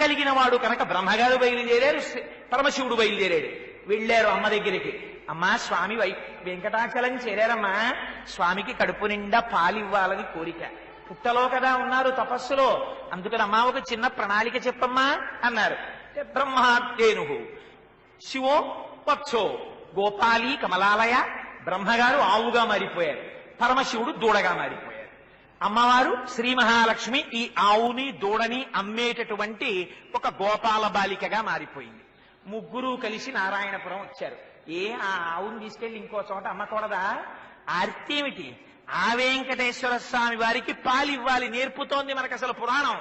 కలిగిన వాడు కనుక బ్రహ్మగారు బయలుదేరారు పరమశివుడు బయలుదేరాడు. వెళ్ళారు అమ్మ దగ్గరికి. అమ్మా స్వామి వై వెంకటాచలం చేరారమ్మా. స్వామికి కడుపు నిండా పాలివ్వాలని కోరిక. పుట్టలో కదా ఉన్నారు తపస్సులో. అందుకని అమ్మా ఒక చిన్న ప్రణాళిక చెప్పమ్మా అన్నారు. బ్రహ్మాద్యేను శివో వత్సో. గోపాలి కమలాలయ బ్రహ్మగారు ఆవుగా మారిపోయారు. పరమశివుడు దూడగా మారిపోయారు అమ్మవారు శ్రీ మహాలక్ష్మి ఈ ఆవుని దూడని అమ్మేటటువంటి ఒక గోపాల బాలికగా మారిపోయింది. ముగ్గురు కలిసి నారాయణపురం వచ్చారు. ఏ ఆ ఆవుని తీసుకెళ్ళి ఇంకో చోట అమ్మకూడదా? ఆర్తి ఏమిటి ఆ వెంకటేశ్వర స్వామి వారికి పాలు ఇవ్వాలి. నేర్పుతోంది మనకు అసలు పురాణం.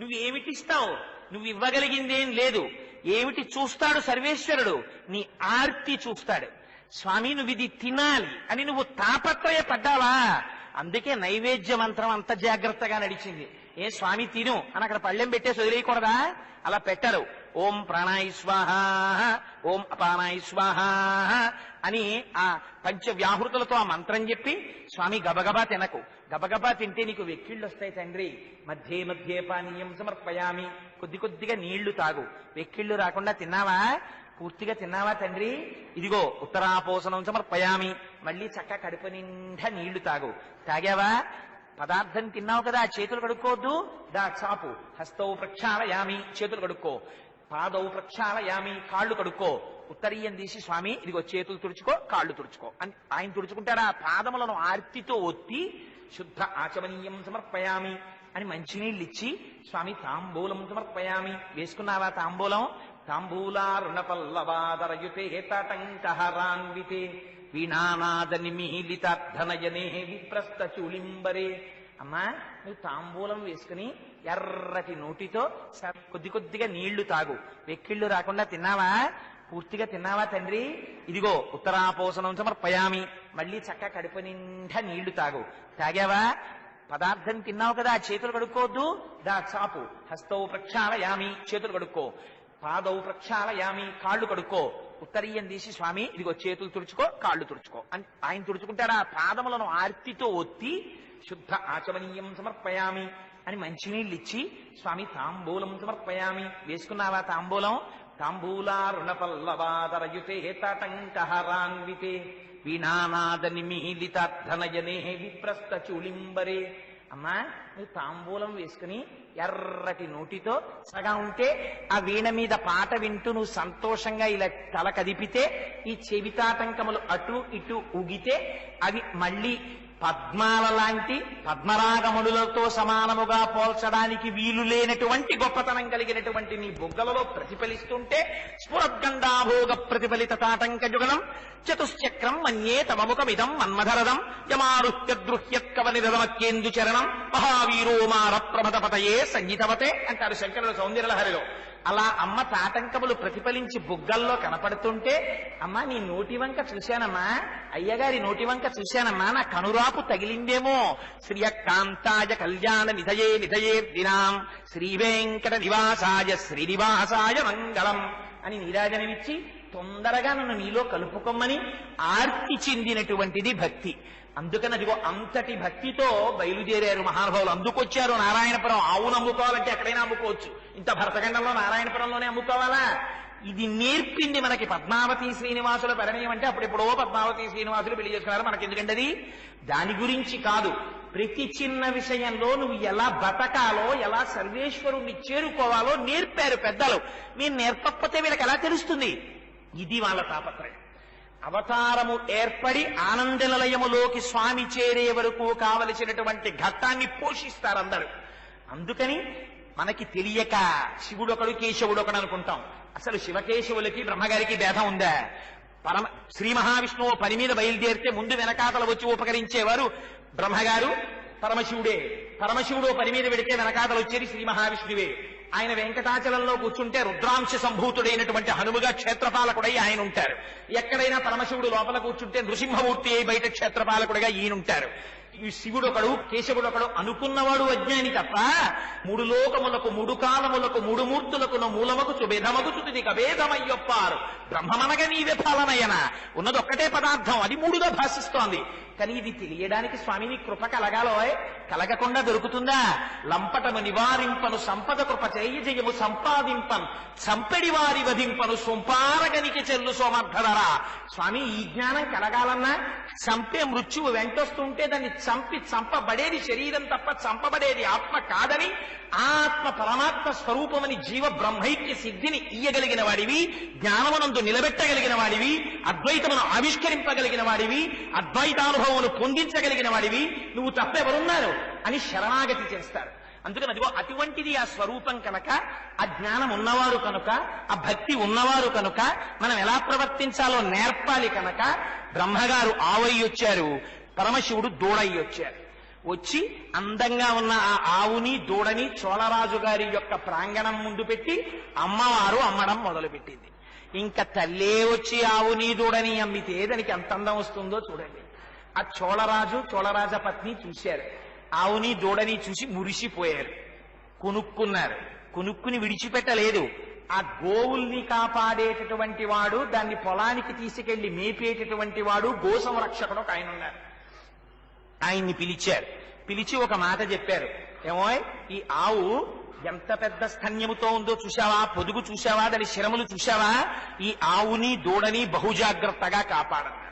నువ్వు ఏమిటి ఇస్తావు? నువ్వు ఇవ్వగలిగిందేం లేదు. ఏమిటి చూస్తాడు సర్వేశ్వరుడు? నీ ఆర్తి చూస్తాడు. స్వామి నువ్వు ఇది తినాలి అని నువ్వు తాపత్రయపడ్డావా? అందుకే నైవేద్య మంత్రం అంత జాగ్రత్తగా నడిచింది. ఏ స్వామి తిను అని అక్కడ పళ్ళెం పెట్టేసి వదిలేయకూడదా? అలా పెట్టరు. ఓం ప్రాణాయ స్వాహ ఓం అపానాయ స్వాహ అని ఆ పంచ వ్యాహృతులతో ఆ మంత్రం చెప్పి స్వామి గబగబా తినకు. గబగబా తింటే నీకు వెక్కిళ్ళు వస్తాయి తండ్రి. మధ్య మధ్య పానీయం సమర్పయామి. కొద్ది కొద్దిగా నీళ్ళు తాగు. వెక్కిళ్ళు రాకుండా తిన్నావా? పూర్తిగా తిన్నావా తండ్రి? ఇదిగో ఉత్తరాపోసనం సమర్పయామి. మళ్ళీ చక్క కడుపు నిండా నీళ్ళు తాగు. తాగావా? పదార్థం తిన్నావు కదా చేతులు కడుక్కోవద్దు. దా చాపు. హస్తౌ ప్రక్షాళయామి. చేతులు కడుక్కో. పాదౌ ప్రక్షాళయామి. కాళ్ళు కడుక్కో. ఉత్తరీయం తీసి స్వామి ఇదిగో చేతులు తుడుచుకో కాళ్ళు తుడుచుకో. అని ఆయన తుడుచుకుంటారా? పాదములను ఆర్తితో ఒత్తి శుద్ధ ఆచమనీయం సమర్పయామి అని మంచినీళ్ళు ఇచ్చి స్వామి తాంబూలం సమర్పయామి. వేసుకున్నావా తాంబూలం? తాంబూలారుణ పల్లవాదరయుతే తటంకహరాన్వితే వీణానాద నిమీలితార్థనయనే విప్రస్థ చూలింబరే అమ్మా నువ్వు తాంబూలం వేసుకుని ఎర్రటి నోటితో కొద్ది కొద్దిగా నీళ్ళు తాగు. వెక్కిళ్ళు రాకుండా తిన్నావా? పూర్తిగా తిన్నావా తండ్రి? ఇదిగో ఉత్తరాపోసనం సమర్పయామి. మళ్ళీ చక్క కడుపు నిండా నీళ్ళు తాగు. తాగావా? పదార్థం తిన్నావు కదా చేతులు కడుక్కోవద్దు. దా చాపు. హస్తౌ ప్రక్షాళయామి. చేతులు కడుక్కో. పాదవు ప్రక్షాళయామి కాళ్ళు కడుక్కో. ఉత్తరీయం తీసి స్వామి ఇదిగో చేతులు తుడుచుకో కాళ్ళు తుడుచుకో. అని ఆయన తుడుచుకుంటారా పాదములను ఆర్తితో ఒత్తి శుద్ధ ఆచమనీయం సమర్పయామి అని మంచినీళ్ళు ఇచ్చి స్వామి తాంబూలం సమర్పయామి. వేసుకున్నావా తాంబూలం? తాంబూలారుణ పల్లవాదరయుతే తటంకహరాన్వితే వీణానాద నిమీలితార్థనయనే విప్రస్థ చూలింబరే అమ్మా నువ్వు తాంబూలం వేసుకుని ఎర్రటి నోటితో సగా ఉంటే ఆ వీణ మీద పాట వింటూ నువ్వు సంతోషంగా ఇలా తల కదిపితే ఈ చెవితాటంకములు అటు ఇటు ఉగితే అవి మళ్ళీ పద్మాల లాంటి పద్మరాగముడులతో సమానముగా పోల్చడానికి వీలు లేనటువంటి గొప్పతనం కలిగినటువంటి నీ బుగ్గలలో ప్రతిఫలిస్తుంటే స్ఫురద్గంధాభోగ ప్రతిఫలిత తాటంక జుగలం చతుశ్చక్రం మన్యే తమముఖమిదం మన్మధరదం యమారుహ్యద్రుహ్యత్కవనిరమత్యేందు చరణం మహావీరోమార ప్రమదపతయే సంగీతవతే అంటారు శంకరుడు సౌందర్యలహరిలో. అలా అమ్మ తాటంకములు ప్రతిఫలించి బుగ్గల్లో కనపడుతుంటే అమ్మా నీ నోటి వంక చూశానమ్మా అయ్యగారి నోటి వంక చూశానమ్మా నా కనురాపు తగిలిందేమో. శ్రియకాంతాయ కళ్యాణ నిధయే నిధయే దినాం శ్రీవేంకట నివాసాయ శ్రీనివాసాయ మంగళం అని నీరాజనమిచ్చి తొందరగా నన్ను నీలో కలుపుకోమని ఆర్తి చెందినటువంటిది భక్తి. అందుకని అదిగో అంతటి భక్తితో బయలుదేరారు మహానుభావులు. అందుకొచ్చారు నారాయణపురం. ఆవును అమ్ముకోవాలంటే ఎక్కడైనా అమ్ముకోవచ్చు. ఇంత భరతఖండంలో నారాయణపురంలోనే అమ్ముకోవాలా? ఇది నేర్పింది మనకి పద్మావతి శ్రీనివాసుల పరిణయం అంటే అప్పుడెప్పుడో పద్మావతి శ్రీనివాసులు పెళ్ళి చేసుకున్నారు. మనకి ఎందుకంటే అది? దాని గురించి కాదు. ప్రతి చిన్న విషయంలో నువ్వు ఎలా బతకాలో ఎలా సర్వేశ్వరుణ్ణి చేరుకోవాలో నేర్పారు పెద్దలు. మీరు నేర్పకపోతే వీళ్ళకి ఎలా తెలుస్తుంది? ఇది వాళ్ళ తాపత్రయం. అవతారము ఏర్పడి ఆనందనిలయములోకి స్వామి చేరే వరకు కావలసినటువంటి ఘట్టాన్ని పోషిస్తారు అందరూ అందుకని మనకి తెలియక శివుడు ఒకడు కేశవుడు ఒకడు అనుకుంటాం. అసలు శివకేశవులకి బ్రహ్మగారికి భేదం ఉందా? పరమ శ్రీ మహావిష్ణువు పని మీద బయలుదేరితే ముందు వెనకాతల వచ్చి ఉపకరించేవారు బ్రహ్మగారు పరమశివుడే. పరమశివుడు పని మీద పెడితే వెనకాతలు వచ్చేది శ్రీ మహావిష్ణువే. ఆయన వెంకటాచలంలో కూర్చుంటే రుద్రాంశ సంభూతుడైనటువంటి హనుమగా క్షేత్రపాలకుడై ఆయన ఉంటారు ఎక్కడైనా పరమశివుడు లోపల కూర్చుంటే నృసింహమూర్తి అయి బయట క్షేత్రపాలకుడిగా ఈయనుంటారు. ఈ శివుడొకడు కేశవుడొకడు అనుకున్నవాడు అజ్ఞాని తప్ప మూడు లోకములకు మూడు కాలములకు మూడు మూర్తులకు మూలమకు భేదమగు చుతిది కభేదమయ్యొప్పారు. బ్రహ్మమనగ నీవే ఫలనయన. ఉన్నది ఒక్కటే పదార్థం అది మూడుగా భాషిస్తోంది. కానీ ఇది తెలియడానికి స్వామిని కృప కలగాలో కలగకుండా దొరుకుతుందా? లంపటము నివారింపను సంపద కృప చేయ జయము సంపాదింపన్. చంపెడి వారి వధింపను సొంపారగనికి చెల్లు సోమర్థరరా స్వామి ఈ జ్ఞానం కలగాలన్నా చంపే మృత్యువు వెంటొస్తుంటే దాన్ని చంపి చంపబడేది శరీరం తప్ప చంపబడేది ఆత్మ కాదని ఆత్మ పరమాత్మ స్వరూపమని జీవ బ్రహ్మైక్య సిద్ధిని ఇయ్యగలిగిన వాడివి జ్ఞానమునందు నిలబెట్టగలిగిన వాడివి అద్వైతమును ఆవిష్కరింపగలిగిన వాడివి అద్వైతానుభవమును పొందించగలిగిన వాడివి నువ్వు తప్పెవరున్నారు అని శరణాగతి చేస్తారు. అందుకని అదిగో అటువంటిది ఆ స్వరూపం కనుక ఆ జ్ఞానం ఉన్నవారు కనుక ఆ భక్తి ఉన్నవారు కనుక మనం ఎలా ప్రవర్తించాలో నేర్పాలి కనుక బ్రహ్మగారు ఆవయ్యొచ్చారు పరమశివుడు దూడయ్యి వచ్చారు వచ్చి అందంగా ఉన్న ఆ ఆవుని దూడని చోళరాజు గారి యొక్క ప్రాంగణం ముందు పెట్టి అమ్మవారు అమ్మడం మొదలుపెట్టింది. ఇంకా తల్లే వచ్చి ఆవుని దూడని అమ్మితే దానికి ఎంత అందం వస్తుందో చూడండి. ఆ చోళరాజు చోళరాజ పత్ని చూశారు. ఆవుని దూడని చూసి మురిసిపోయారు. కొనుక్కున్నారు. కొనుక్కుని విడిచిపెట్టలేదు. ఆ గోవుల్ని కాపాడేటటువంటి వాడు దాన్ని పొలానికి తీసుకెళ్ళి మేపేటటువంటి వాడు గో సంరక్షకుడు ఒక ఆయన ఉన్నారు. ఆయన్ని పిలిచారు. పిలిచి ఒక మాట చెప్పారు. ఏమో ఈ ఆవు ఎంత పెద్ద స్థన్యముతో ఉందో చూశావా? పొదుగు చూశావా? దాని శరములు చూశావా? ఈ ఆవుని దూడని బహుజాగ్రత్తగా కాపాడన్నారు.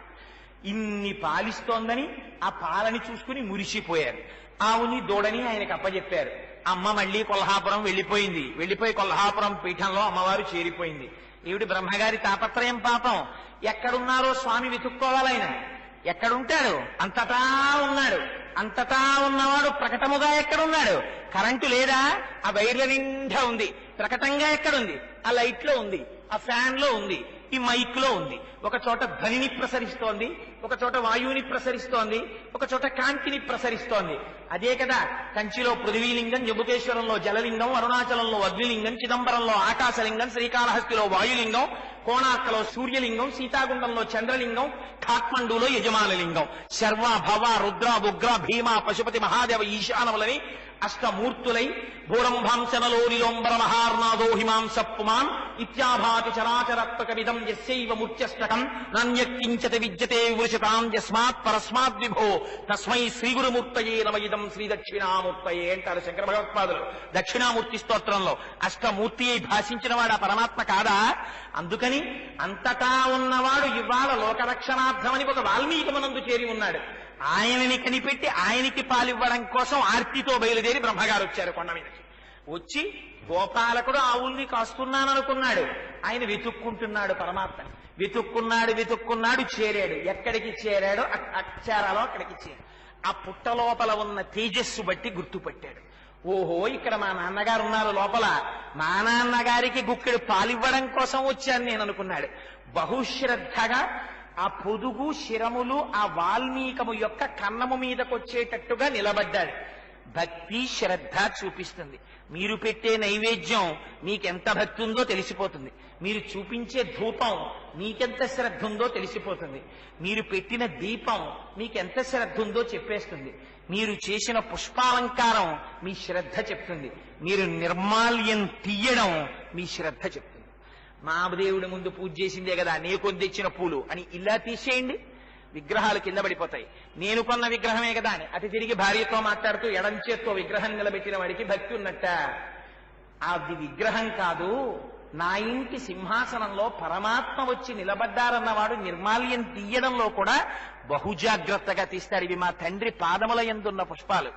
ఇన్ని పాలిస్తోందని ఆ పాలని చూసుకుని మురిసిపోయారు. ఆవుని దూడని ఆయనకు అప్పజెప్పారు. అమ్మ మళ్ళీ కొల్హాపురం వెళ్ళిపోయింది. వెళ్ళిపోయి కొల్హాపురం పీఠంలో అమ్మవారు చేరిపోయింది. ఈవిడి బ్రహ్మగారి తాపత్రయం పాపం? ఎక్కడున్నారో స్వామి వెతుక్కోవాలైన? ఎక్కడుంటాడు? అంతటా ఉన్నాడు. అంతటా ఉన్నవాడు ప్రకటముగా ఎక్కడున్నాడు? కరెంటు లేదా? ఆ వైర్ల నిండా ఉంది. ప్రకటంగా ఎక్కడుంది? ఆ లైట్లో ఉంది. ఆ ఫ్యాన్లో ఉంది. ఈ మైక్లో ఉంది. ఒక చోట ధ్వనిని ప్రసరిస్తోంది ఒక చోట వాయువుని ప్రసరిస్తోంది ఒక చోట కాంతిని ప్రసరిస్తోంది. అదే కదా కంచిలో పృథ్వీలింగం జబుకేశ్వరంలో జలలింగం అరుణాచలంలో అగ్నిలింగం చిదంబరంలో ఆకాశలింగం శ్రీకాళహస్తిలో వాయులింగం కోణార్కలో సూర్యలింగం సీతాగుండంలో చంద్రలింగం ఖాట్మండులో యజమానలింగం. శర్వ భవ రుద్ర ఉగ్ర భీమ పశుపతి మహాదేవ ఈశానములని అష్టమూర్తులై భూరంభాంశనలో నిలోంబర మహార్నాదో హిమాంస పుమాన్ ఇత్యాభాతి చరాచరత్మకమిదం యస్యైవ ముత్యష్టకం నన్యకించత విద్యతే వివృషతాం యస్మాత్ పరస్మాత్ విభో తస్మై శ్రీ గురుమూర్తయే నమ ఇదం శ్రీ దక్షిణామూర్తయే అంటారు శంకర భగవత్పాదులు దక్షిణామూర్తి స్తోత్రంలో అష్టమూర్తి అయి భాషించిన వాడు ఆ పరమాత్మ కాదా? అందుకని అంతటా ఉన్నవాడు ఇవాళ లోకరక్షణార్థమని ఒక వాల్మీకమునందు చేరి ఉన్నాడు. ఆయనని కనిపెట్టి ఆయనకి పాలివ్వడం కోసం ఆర్తితో బయలుదేరి బ్రహ్మగారు వచ్చారు కొండ మీదకి వచ్చి గోపాలకుడు ఆవుల్ని కాస్తున్నాననుకున్నాడు. ఆయన వెతుక్కుంటున్నాడు పరమాత్మ. వెతుక్కున్నాడు వెతుక్కున్నాడు చేరాడు. ఎక్కడికి చేరాడో అక్షరాలో అక్కడికి చేరాడు. ఆ పుట్ట లోపల ఉన్న తేజస్సు బట్టి గుర్తుపట్టాడు. ఓహో ఇక్కడ మా నాన్నగారు ఉన్నారు లోపల. మా నాన్నగారికి గుక్కెడు పాలివ్వడం కోసం వచ్చాను నేను అనుకున్నాడు. బహుశ్రద్ధగా ఆ పొదుగు శిరములు ఆ వాల్మీకము యొక్క కన్నము మీదకొచ్చేటట్టుగా నిలబడ్డాడు. భక్తి శ్రద్ధ చూపిస్తుంది. మీరు పెట్టే నైవేద్యం మీకెంత భక్తి ఉందో తెలిసిపోతుంది. మీరు చూపించే ధూపం మీకెంత శ్రద్ధ ఉందో తెలిసిపోతుంది. మీరు పెట్టిన దీపం మీకెంత శ్రద్ధ ఉందో చెప్పేస్తుంది. మీరు చేసిన పుష్పాలంకారం మీ శ్రద్ధ చెప్తుంది. మీరు నిర్మాల్యం తీయడం మీ శ్రద్ధ చెప్తుంది. మామదేవుడి ముందు పూజ చేసిందే కదా నేను తెచ్చిన పూలు అని ఇలా తీసేయండి. విగ్రహాలు కింద పడిపోతాయి. నేను కొన్న విగ్రహమే కదా అని. అటు తిరిగి భార్యతో మాట్లాడుతూ ఎడంచేత్తో విగ్రహం నిలబెట్టిన వాడికి భక్తి ఉన్నట్ట. అది విగ్రహం కాదు. నా ఇంటి సింహాసనంలో పరమాత్మ వచ్చి నిలబడ్డారన్నవాడు నిర్మాల్యం తీయడంలో కూడా బహుజాగ్రత్తగా తీస్తాడు ఇవి మా తండ్రి పాదముల ఎందున్న పుష్పాలు.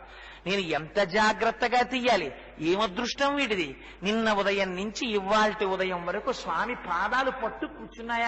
నేను ఎంత జాగ్రత్తగా తీయాలి? ఏమదృష్టం వీటిది నిన్న ఉదయం నుంచి ఇవాల్టి ఉదయం వరకు స్వామి పాదాలు పట్టు కూర్చున్నాయా?